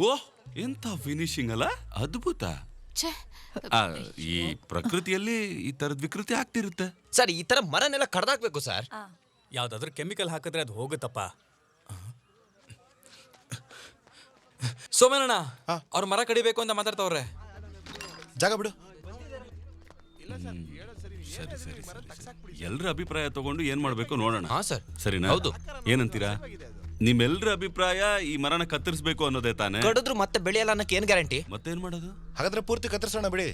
ಓಹ್ ಎಂತ ಫಿನಿಶಿಂಗ್ ಅಲ್ಲ? ಅದ್ಭುತ. ಛೇ ಆ, ಈ ಪ್ರಕೃತಿಯಲ್ಲಿ ಈ ತರದ್ ವಿಕೃತಿ ಆಗ್ತಿರುತ್ತೆ. ಸರ್ ಈ ತರ ಮರನೆಲ್ಲ ಕಡ್ದಾಕ್ಬೇಕು ಸರ್. ಯಾವ್ದಾದ್ರು ಕೆಮಿಕಲ್ ಹಾಕಿದ್ರೆ ಅದು ಹೋಗುತ್ತಪ್ಪ. ಸೋಮೇನಣ್ಣ ಅವ್ರ ಮರ ಕಡಿಬೇಕು ಅಂತ ಮಾತಾಡ್ತಾವ್ರೆ. ಜಾಗ ಬಿಡು. ಸರಿ ಸರಿ ಸರಿ. ಎಲ್ರ ಅಭಿಪ್ರಾಯ ತಗೊಂಡು ಏನ್ ಮಾಡ್ಬೇಕು ನೋಡೋಣ. ಹಾ ಸರ್. ಸರಿನಾ? ಹೌದು. ಏನಂತೀರಾ? ನಿಮ್ಮೆಲ್ರ ಅಭಿಪ್ರಾಯ ಈ ಮರನ ಕತ್ತರಿಸಬೇಕು ಅನ್ನೋದೇ ತಾನೆ? ಕಡಿದ್ರು ಮತ್ತೆ ಬೆಳೆಯಲ್ಲ ಅನ್ನಕ್ಕೆ ಏನ್ ಗ್ಯಾರಂಟಿ? ಮತ್ತೇನ್ ಮಾಡೋದು? ಹಾಗಾದ್ರೆ ಪೂರ್ತಿ ಕತ್ತರಿಸೋಣ ಬಿಡಿ.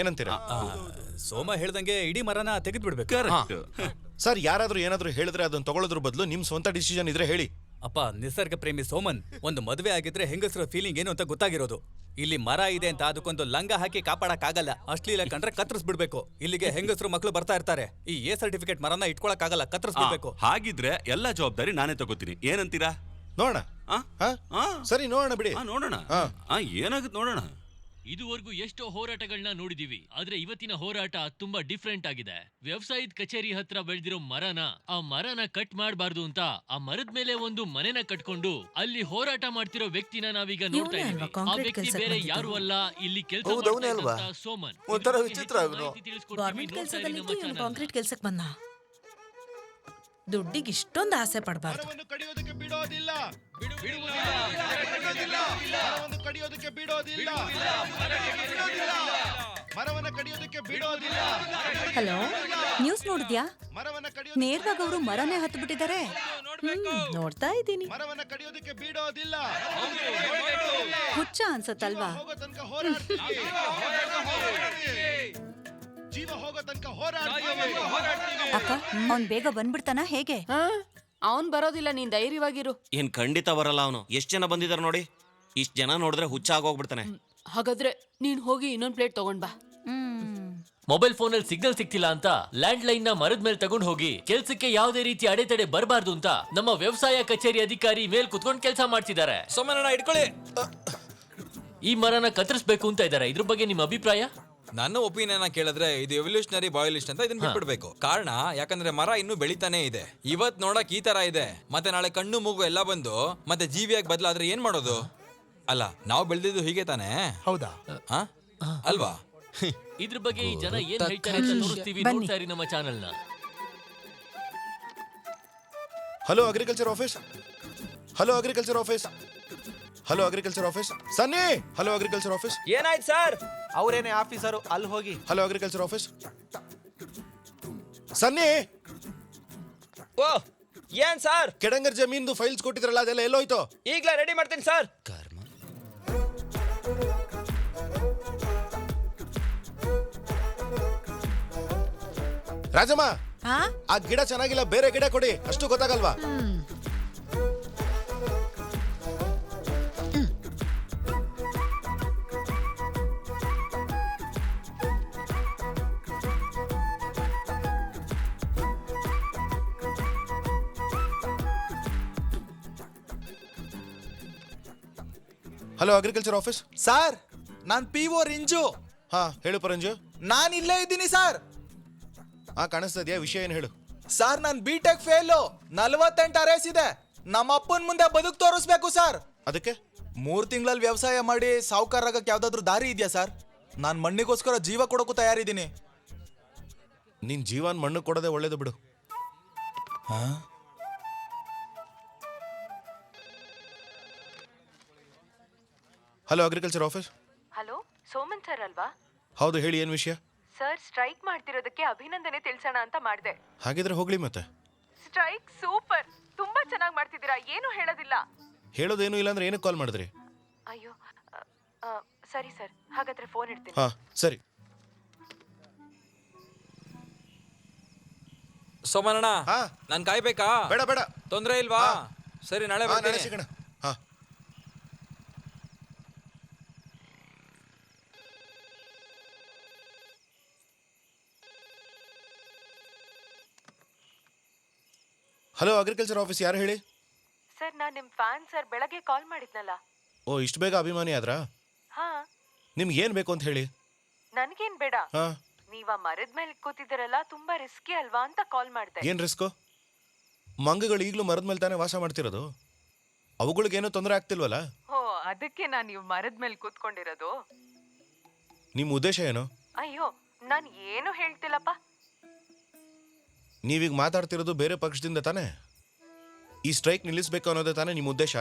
ಏನಂತೀರಾ? ಸೋಮ ಹೇಳ್ದಂಗೆ ಇಡೀ ಮರನ ತೆಗೆದು ಬಿಡ್ಬೇಕು ಕರೆಕ್ಟ್ ಸರ್ ಯಾರಾದ್ರೂ ಏನಾದ್ರೂ ಹೇಳಿದ್ರೆ ಅದನ್ನ ತಗೊಳ್ಳೋದ್ರ ಬದಲು ನಿಮ್ ಸ್ವಂತ ಡಿಸಿಷನ್ ಇದ್ರೆ ಹೇಳಿ. ಅಪ್ಪ ನಿಸರ್ಗ ಪ್ರೇಮಿ ಸೋಮನ್ ಒಂದು ಮದುವೆ ಆಗಿದ್ರೆ ಹೆಂಗಸರ ಫೀಲಿಂಗ್ ಏನು ಅಂತ ಗೊತ್ತಾಗಿರೋದು. ಇಲ್ಲಿ ಮರ ಇದೆ ಅಂತ ಅದಕ್ಕೊಂದು ಲಂಗ ಹಾಕಿ ಕಾಪಾಡಕ್ಕಾಗಲ್ಲ. ಅಶ್ಲೀಲ ಕಂಡ್ರೆ ಕತ್ತರಿಸ್ಬಿಡ್ಬೇಕು. ಇಲ್ಲಿಗೆ ಹೆಂಗಸರು ಮಕ್ಕಳು ಬರ್ತಾ ಇರ್ತಾರೆ. ಈ ಎ ಸರ್ಟಿಫಿಕೇಟ್ ಮರನ ಇಟ್ಕೊಳಕ್ಕಾಗಲ್ಲ ಕತ್ತರಿಸ್ಬಿಡ್ಬೇಕು. ಹಾಗಿದ್ರೆ ಎಲ್ಲಾ ಜವಾಬ್ದಾರಿ ನಾನೇ ತಗೋತೀನಿ. ಏನಂತೀರಾ? ನೋಡೋಣ. ಆ? ಹಾ? ಆ? ಸರಿ ನೋಡೋಣ ಬಿಡಿ. ಆ, ನೋಡೋಣ. ಆ ಏನಾಗುತ್ತೆ ನೋಡೋಣ? ಇದುವರೆಗೂ ಎಷ್ಟೋ ಹೋರಾಟಗಳನ್ನ ನೋಡಿದೀವಿ ಆದ್ರೆ ಇವತ್ತಿನ ಹೋರಾಟ ತುಂಬಾ ಡಿಫ್ರೆಂಟ್ ಆಗಿದೆ ವ್ಯವಸಾಯದ ಕಚೇರಿ ಹತ್ರ ಬೆಳೆದಿರೋ ಮರನ ಆ ಮರನ ಕಟ್ ಮಾಡಬಾರ್ದು ಅಂತ ಆ ಮರದ ಮೇಲೆ ಒಂದು ಮನೆನ ಕಟ್ಕೊಂಡು ಅಲ್ಲಿ ಹೋರಾಟ ಮಾಡ್ತಿರೋ ವ್ಯಕ್ತಿನ ನಾವೀಗ ನೋಡ್ತಾ ಇದ್ದೀವಿ ಇದೀವಿ ಆ ವ್ಯಕ್ತಿ ಬೇರೆ? ಯಾರು ಅಲ್ಲ ಇಲ್ಲಿ ಕೆಲಸ ಹೌದು, ಅವ್ನೇ ಅಲ್ವಾ? ಸೋಮನ್ ಒಂಥರ ವಿಚಿತ್ರ ಹೆಚ್ಚಿನ ಅವ್ನು. ಮಾಹಿತಿ ತಿಳಿಸ್ಕೊಡ್ತೀವಿ. ಗೌರ್ಮೆಂಟ್ ನೋಡ್ತಾ ಇರಿ ಕೆಲಸದಲ್ಲಿದ್ದು ನಮ್ಮ ಚಾನಲ್ನ. ಕಾಂಕ್ರೀಟ್ ಕೆಲಸಕ್ಕೆ ಬಂದ ದುಡ್ಡಿಗೆ ಇಷ್ಟೊಂದು ಆಸೆ ಪಡಬಾರ್ದು. ಕಡಿಯೋದಕ್ಕೆ ಬಿಡೋದಿಲ್ಲ. ಮರವನ್ನು ಕಡಿಯೋದಕ್ಕೆ ಬಿಡೋದಿಲ್ಲ. ಮರವನ್ನು ಕಡಿಯೋದಕ್ಕೆ ಬಿಡೋದಿಲ್ಲ. ಹಲೋ ನ್ಯೂಸ್ ನೋಡಿದ್ಯಾ? ಮರವನ್ನು ಕಡಿಯೋ ನೇರವಾಗಿ ಅವರು ಮರನೇ ಹತ್ತು ಬಿಟ್ಟಿದ್ದಾರೆ ನೋಡ್ತಾ ಇದ್ದೀನಿ. ಮರವನ್ನು ಕಡಿಯೋದಕ್ಕೆ ಬಿಡೋದಿಲ್ಲ. ಹುಚ್ಚ ಅನ್ಸತ್ತಲ್ವಾ? ಹೋಗೋ ತನಕ ಹೋರಾಡ್ತೀವಿ. ಜೀವ ಹೋಗೋ ತನಕ ಹೋರಾಡ್ತೀವಿ. ಅಕ್ಕ ಅವ್ನ್ ಬೇಗ ಬಂದ್ಬಿಡ್ತಾನ ಹೇಗೆ? ಅವನ್ ಬರೋದಿಲ್ಲ ನೀನ್ ಧೈರ್ಯವಾಗಿರು. ಏನ್ ಖಂಡಿತ ಬರಲ್ಲ ಅವನು. ಎಷ್ಟ್ ಜನ ಬಂದಿದಾರ ನೋಡಿ? ಇಷ್ಟ್ ಜನ ನೋಡಿದ್ರೆ ಹುಚ್ಚ ಆಗೋಗ್ಬಿಡ್ತಾನೆ. ಹಾಗಾದ್ರೆ ನೀನ್ ಹೋಗಿ ಇನ್ನೊಂದ್ ಪ್ಲೇಟ್ ತಗೊಂಡ್ ಬಾ. ಮೊಬೈಲ್ ಫೋನ್ ಅಲ್ಲಿ ಸಿಗ್ನಲ್ ಸಿಗ್ತಿಲ್ಲ ಅಂತ ಲ್ಯಾಂಡ್ ಲೈನ್ನ ಮರದ ಮೇಲೆ ತಗೊಂಡು ಹೋಗಿ ಕೆಲ್ಸಕ್ಕೆ ಯಾವುದೇ ರೀತಿ ಅಡೆತಡೆ ಬರಬಾರ್ದು ಅಂತ ನಮ್ಮ ವ್ಯವಸಾಯ ಕಚೇರಿ ಅಧಿಕಾರಿ ಮೇಲ್ ಕುತ್ಕೊಂಡ್ ಕೆಲಸ ಮಾಡ್ತಿದ್ದಾರೆ. ಸೋಮನ ಇಟ್ಕೊಳ್ಳಿ. ಈ ಮರನ ಕತ್ತರಿಸ್ಬೇಕು ಅಂತ ಇದ್ದಾರೆ. ಇದ್ರ ಬಗ್ಗೆ ನಿಮ್ಮ ಅಭಿಪ್ರಾಯ? ನನ್ನ ಒಪಿನಿಯನ್ ಕೇಳಿದ್ರೆ ಇದು ಎವಲ್ಯೂಷನರಿ ಬಾಯ್ಲಿಸ್ಟ್ ಅಂತ ಇದನ್ನ ಬಿಟ್ಬಿಡ್ಬೇಕು. ಕಾರಣ ಯಾಕಂದ್ರೆ ಮರ ಇನ್ನೂ ಬೆಳಿತಾನೆ ಇದೆ. ಇವತ್ ನೋಡಕ್ ಈ ತರ ಇದೆ. ಮತ್ತೆ ನಾಳೆ ಕಣ್ಣು ಮೂಗು ಎಲ್ಲ ಬಂದು ಮತ್ತೆ ಜೀವಿಯಾಗಿ ಬದಲಾದ್ರೆ ಏನ್ ಮಾಡೋದು? ಅಲ್ಲ ನಾವು ಬೆಳೆದಿದ್ದು ಹೀಗೆ ತಾನೆ? ಹೌದಾ? ಆ? ಅಲ್ವಾ? ಇದ್ರ ಬಗ್ಗೆ ಈ ಜನ ಏನ್ ಹೇಳ್ತಾರೆ ಅಂತ ತೋರಿಸ್ತೀವಿ ನೋಡ್ತಾ ಇರಿ ನಮ್ಮ ಚಾನೆಲ್ನ. Hello agriculture office hello agriculture office hello agriculture office Sunny hello agriculture office ಏನಾಯ್ತು ಸರ್? ಅವ್ರೇನೇ ಆಫೀಸರು ಅಲ್ಲಿ ಹೋಗಿ. ಹಲೋ ಅಗ್ರಿಕಲ್ಚರ್ ಆಫೀಸ್ ಸನ್ನಿ ಓ ಏನ್ ಸರ್? ಕೆಡಂಗರ್ ಜಮೀನ್ದು ಫೈಲ್ಸ್ ಕೊಟ್ಟಿದ್ರಲ್ಲ ಅದೆಲ್ಲ ಎಲ್ಲೋಯ್ತು? ಈಗಲೇ ರೆಡಿ ಮಾಡ್ತೀನಿ ಸರ್. ರಾಜಮ್ಮ ಹಾ? ಆ ಗಿಡ ಚೆನ್ನಾಗಿಲ್ಲ ಬೇರೆ ಗಿಡ ಕೊಡಿ. ಅಷ್ಟು ಗೊತ್ತಾಗಲ್ವಾ? ಹಲೋ ಅಗ್ರಿಕಲ್ಚರ್ ಆಫೀಸ್ ಸರ್ ನಾನು ಪಿ ಓ ರಿಂಜು. ಹಾ ಹೇಳು ಪರಂಜು. ನಾನು ಇಲ್ಲೇ ಇದ್ದೀನಿ ಸರ್ ಹಾ ಕಾಣಿಸ್ತಾ ಇದೆಯಾ ವಿಷಯ ಏನು ಹೇಳು. ಸರ್ ನಾನು ಬಿ ಟೆಕ್ ಫೇಲು ನಲವತ್ತೆಂಟು ಅರೇಸ್ ಇದೆ. ನಮ್ಮ ಅಪ್ಪನ ಮುಂದೆ ಬದುಕು ತೋರಿಸ್ಬೇಕು ಸರ್ ಅದಕ್ಕೆ? ಮೂರು ತಿಂಗಳಲ್ಲಿ ವ್ಯವಸಾಯ ಮಾಡಿ ಸಾವುಕಾರ ಆಗಕ್ಕೆ ಯಾವ್ದಾದ್ರು ದಾರಿ ಇದೆಯಾ ಸರ್ ನಾನು ಮಣ್ಣಿಗೋಸ್ಕರ ಜೀವ ಕೊಡೋಕ್ಕೂ ತಯಾರಿದ್ದೀನಿ. ನಿನ್ ಜೀವನ್ ಮಣ್ಣು ಕೊಡೋದೇ ಒಳ್ಳೇದು ಬಿಡು. Hello agriculture office hello Soman sir ಅಲ್ವಾ? ಹೌದು ಹೇಳಿ ಏನು ವಿಷಯ? ಸರ್ ಸ್ಟ್ರೈಕ್ ಮಾಡ್ತಿರೋದಕ್ಕೆ ಅಭಿನಂದನೆ ತಿಳಿಸೋಣ ಅಂತ ಮಾಡಿದೆ. ಹಾಗಿದ್ರೆ ಹೋಗ್ಲಿ ಮತ್ತೆ. ಸ್ಟ್ರೈಕ್ ಸೂಪರ್ ತುಂಬಾ ಚೆನ್ನಾಗಿ ಮಾಡ್ತಿದ್ದೀರಾ? ಏನು ಹೇಳೋದಿಲ್ಲ. ಹೇಳೋದೇನು ಇಲ್ಲ ಅಂದ್ರೆ ಏನಕ್ಕೆ ಕಾಲ್ ಮಾಡಿದ್ರಿ? ಅಯ್ಯೋ ಅ, ಅ, ಸರಿ ಸರ್ ಹಾಗಾದ್ರೆ ಫೋನ್ ಇಡ್ತೀನಿ. ಹಾ ಸರಿ. ಸೋಮನಣ್ಣ ಹಾ. ನಾನ್ ಕಾಯ್ಬೇಕಾ? ಬೇಡ ಬೇಡ. ತೊಂದ್ರೆ ಇಲ್ವಾ? ಸರಿ ನಾಳೆ ಹಾ ನಾಳೆ ಬರ್ತೀನಿ. ಸಿಗೋಣ. ಹಲೋ ಅಗ್ರಿಕಲ್ಚರ್ ಆಫೀಸ್ ಯಾರು ಹೇಳಿ? ಸರ್ ನಾನು ನಿಮ್ಮ ಫ್ಯಾನ್ ಸರ್ ಬೆಳಗ್ಗೆ ಕಾಲ್ ಮಾಡಿದ್ನಲ್ಲ. ಓ ಇಷ್ಟು ಬೇಗ ಅಭಿಮಾನಿ ಆದ್ರಾ? ಹಾ. ನಿಮ್ಗೆ ಏನು ಬೇಕು ಅಂತ ಹೇಳಿ? ನನಗೇನು ಬೇಡ. ಹಾ. ಆ ಮರದ ಮೇಲೆ ಕೂತಿದ್ದೀರಲ್ಲ ತುಂಬಾ ರಿಸ್ಕಿ ಅಲ್ವಾ ಅಂತ ಕಾಲ್ ಮಾಡಿದೆ. ಏನು ರಿಸ್ಕು ಮಂಗಗಳು ಈಗಲೂ ಮರದ ಮೇಲೆ ತಾನೇ ವಾಸ ಮಾಡ್ತಿರೋದು. ಅವುಗಳಿಗೇನೂ ತೊಂದರೆ ಆಗ್ತಿಲ್ವಲ್ಲ? ಓ ಅದಕ್ಕೆ ನಾನು ನೀವು ಮರದ ಮೇಲೆ ಕೂತ್ಕೊಂಡಿರೋದು? ನಿಮ್ಮ ಉದ್ದೇಶ ಏನು? ಅಯ್ಯೋ ನಾನು ಏನು ಹೇಳ್ತಿಲ್ಲಪ್ಪ. ನೀವೀಗ ಮಾತಾಡ್ತಿರೋದು ಬೇರೆ ಪಕ್ಷದಿಂದ ತಾನೇ? ಈ ಸ್ಟ್ರೈಕ್ ನಿಲ್ಲಿಸ್ಬೇಕು ಅನ್ನೋದೇ ತಾನೇ ನಿಮ್ಮ ಉದ್ದೇಶ?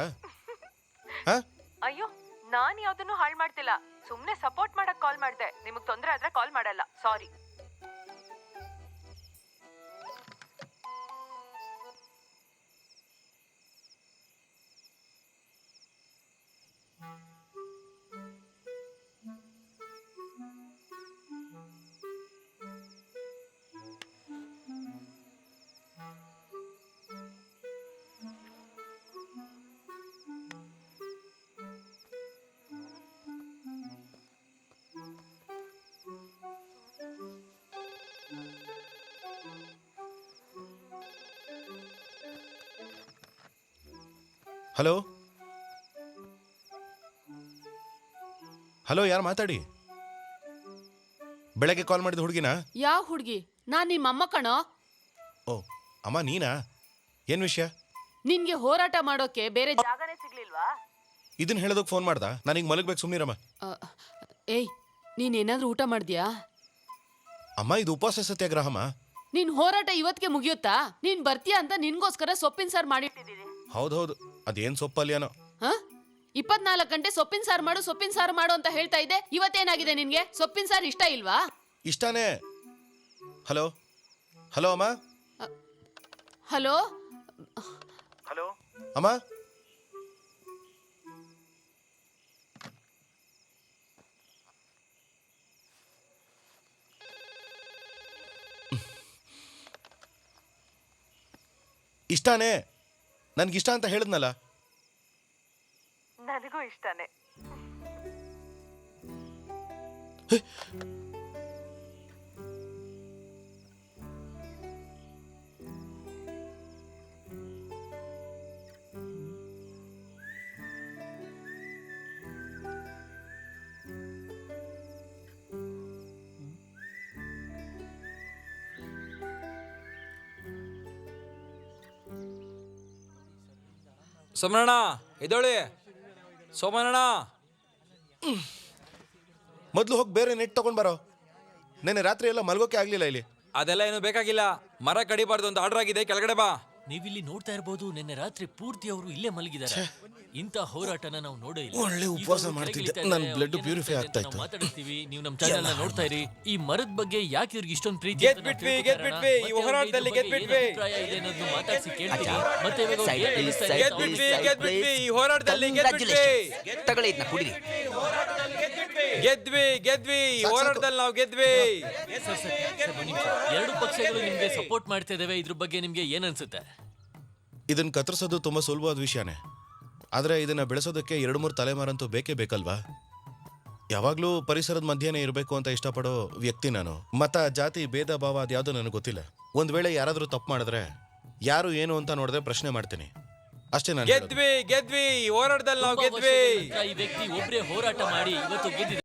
ಹಾ? ಅಯ್ಯೋ, ನಾನು ಯಾವ್ದನ್ನು ಹಾಳು ಮಾಡ್ತಿಲ್ಲ. ಸುಮ್ನೆ ಸಪೋರ್ಟ್ ಮಾಡಕ್ ಕಾಲ್ ಮಾಡ್ದೆ. ನಿಮಗ್ ತೊಂದ್ರೆ ಆದ್ರೆ ಕಾಲ್ ಮಾಡಲ್ಲ. Sorry hello? ಹಲೋ ಯಾರು ಮಾತಾಡಿ? ಬೆಳಗ್ಗೆ ಕಾಲ್ ಮಾಡಿದ ಹುಡುಗಿನ? ಯಾವ ಹುಡುಗಿ? ನಾನ್ ನಿಮ್ಮ ಅಮ್ಮ ಕಣೋ. ಓ ಅಮ್ಮ ನೀನಾ? ಏನ್ ವಿಷಯ? ನಿನ್ಗೆ ಹೋರಾಟ ಮಾಡೋಕೆ ಬೇರೆ ಜಾಗನೇ ಸಿಗ್ಲಿಲ್ವಾ? ಇದನ್ನ ಹೇಳೋದಕ್ಕೆ ಫೋನ್ ಮಾಡ್ದ? ನನಗೆ ಮಲಗ್ಬೇಕು ಸುಮ್ಮನಿರಮ್ಮ ಏಯ್ ನೀನ್ ಏನಾದ್ರೂ ಊಟ ಮಾಡಿದ್ಯಾ? ಅಮ್ಮ ಇದು ಉಪವಾಸ ಸತ್ಯಾಗ್ರಹಮ್ಮ. ನಿನ್ ಹೋರಾಟ ಇವತ್ತಿಗೆ ಮುಗಿಯುತ್ತಾ? ನೀನ್ ಬರ್ತೀಯಾ ಅಂತ ನಿನ್ಗೋಸ್ಕರ ಸೊಪ್ಪಿನ ಸಾರು ಮಾಡಿಟ್ಟಿದ್ದೀನಿ. ಹೌದೌದು. ಅದೇನ್ ಸೊಪ್ಪಲ್ಯಾನೋ. ಹ? ಇಪ್ಪತ್ನಾಲ್ಕು ಗಂಟೆ ಸೊಪ್ಪಿನ ಸಾರು ಮಾಡು ಸೊಪ್ಪಿನ ಸಾರು ಮಾಡು ಅಂತ ಹೇಳ್ತಾ ಇದ್ದೆ. ಇವತ್ತೇನಾಗಿದೆ ನಿನ್ಗೆ? ಸೊಪ್ಪಿನ ಸಾರು ಇಷ್ಟ ಇಲ್ವಾ? ಇಷ್ಟಾನೇ. ಹಲೋ? ಹಲೋ ಅಮ್ಮ? ಹಲೋ? ಹಲೋ? ಅಮ್ಮ? ಇಷ್ಟಾನೇ. ನನ್ಗಿಷ್ಟ ಅಂತ ಹೇಳಿದ್ನಲ್ಲ? ನನಗೂ ಇಷ್ಟನೇ. ಸೋಮನಣ್ಣ ಎದೋಳಿ ಸೋಮಣ್ಣ ಮೊದಲು ಹೋಗಿ ಬೇರೆ ನೆಟ್ ತಗೊಂಡ್ ಬರೋ. ನೆನ್ನೆ ರಾತ್ರಿ ಎಲ್ಲ ಮಲಗೋಕೆ ಆಗ್ಲಿಲ್ಲ ಇಲ್ಲಿ. ಅದೆಲ್ಲ ಏನು ಬೇಕಾಗಿಲ್ಲ. ಮರ ಕಡಿಬಾರ್ದು ಅಂತ ಆರ್ಡರ್ ಆಗಿದೆ. ಕೆಳಗಡೆ ಬಾ. ನೀವಿಲ್ಲಿ ನೋಡ್ತಾ ಇರಬಹುದು ನಿನ್ನೆ ರಾತ್ರಿ ಪೂರ್ತಿ ಅವರು ಇಲ್ಲೇ ಮಲಗಿದ್ದಾರೆ. ಇಂತ ಹೋರಾಟನ ನಾವು ನೋಡೇ ಇಲ್ಲ. ಒಳ್ಳೆ ಈಗ ಉಪವಾಸ ಅವ್ರು ಮಾಡ್ತಿದ್ದೆ. ಕೆಳಗಿಳಿತಾ ಬ್ಲಡ್ ಇದ್ದಾರೆ, blood purify ಆಗ್ತಾ ಅಂತ ನಾವು ಇತ್ತು. ಮಾತಾಡ್ತೀವಿ ನೀವು ನಮ್ಮ ಚಾನೆಲ್ ನೋಡ್ತಾ ಇರಿ. ಈ ಮರದ ಬಗ್ಗೆ ಯಾಕೆ ಇವ್ರಿಗೆ ಇಷ್ಟೊಂದು ಪ್ರೀತಿ ಅಂತ ನಾವು ಬಿಟ್ವಿ, ತಿಳ್ಕೊತಾ ಗೆದ್ ಇರೋಣ. ಈ ಮತ್ತೆ ಅವ್ರಿಗೆ ಹೋರಾಟದಲ್ಲಿ ಇದ್ರ ಗೆದ್ ಬಗ್ಗೆ ಬಿಟ್ವಿ. ಏನ್ ಅಭಿಪ್ರಾಯ ಇದೆ ಅನ್ನೋದನ್ನ ಮಾತಾಡ್ಸಿ ಕೇಳ್ತೀವಿ. ಮತ್ತೆ ಇವಾಗ ಅವ್ರು Side ಏನ್ ಹೇಳ್ತಾ ಇದ್ದಾರೆ ಅವ್ರಿಗೆ ಬಿಟ್ವಿ Side ಗೆದ್ ಬಿಟ್ವಿ ಈ ಹೋರಾಟದಲ್ಲಿ ಗೆದ್ ಬಿಟ್ವಿ ತಗೊಳ್ಳಿ ಇದನ್ನ ಕುಡಿರಿ. ಗೆದ್ವಿ ಗೆದ್ವಿ. ಹೋರಾಟದಲ್ಲಿ ನಾವು ಗೆದ್ವಿ. ಎರಡು ಪಕ್ಷಗಳು ನಿಮ್ಗೆ ಸಪೋರ್ಟ್ ಮಾಡ್ತಾ ಇದಾವೆ. ಇದ್ರ ಬಗ್ಗೆ ನಿಮ್ಗೆ ಏನ್ ಅನ್ಸುತ್ತೆ? ಇದನ್ನ ಕತ್ತರಿಸೋದು ತುಂಬಾ ಸುಲಭವಾದ ವಿಷಯನೇ. ಆದರೆ ಇದನ್ನ ಬೆಳೆಸೋದಕ್ಕೆ ಎರಡು ಮೂರು ತಲೆಮಾರಂತೂ ಬೇಕೇ ಬೇಕಲ್ವಾ? ಯಾವಾಗಲೂ ಪರಿಸರದ ಮಧ್ಯನೇ ಇರಬೇಕು ಅಂತ ಇಷ್ಟಪಡೋ ವ್ಯಕ್ತಿ ನಾನು. ಮತ ಜಾತಿ ಭೇದ ಭಾವ ಅದ್ಯಾವುದು ನನಗೆ ಗೊತ್ತಿಲ್ಲ. ಒಂದ್ ವೇಳೆ ಯಾರಾದರೂ ತಪ್ಪು ಮಾಡಿದ್ರೆ ಯಾರು ಏನು ಅಂತ ನೋಡಿದ್ರೆ ಪ್ರಶ್ನೆ ಮಾಡ್ತೀನಿ. ಅಷ್ಟೇ ನಾನು ಗೆದ್ವಿ ಗೆದ್ವಿ. ಹೋರಾಟದಲ್ಲಿ ನಾವು ಗೆದ್ವಿ. ಈ ವ್ಯಕ್ತಿ ಒಬ್ರೇ ಹೋರಾಟ ಮಾಡಿ ಇವತ್ತು ಗೆದ್ದಿದ್ದಾರೆ.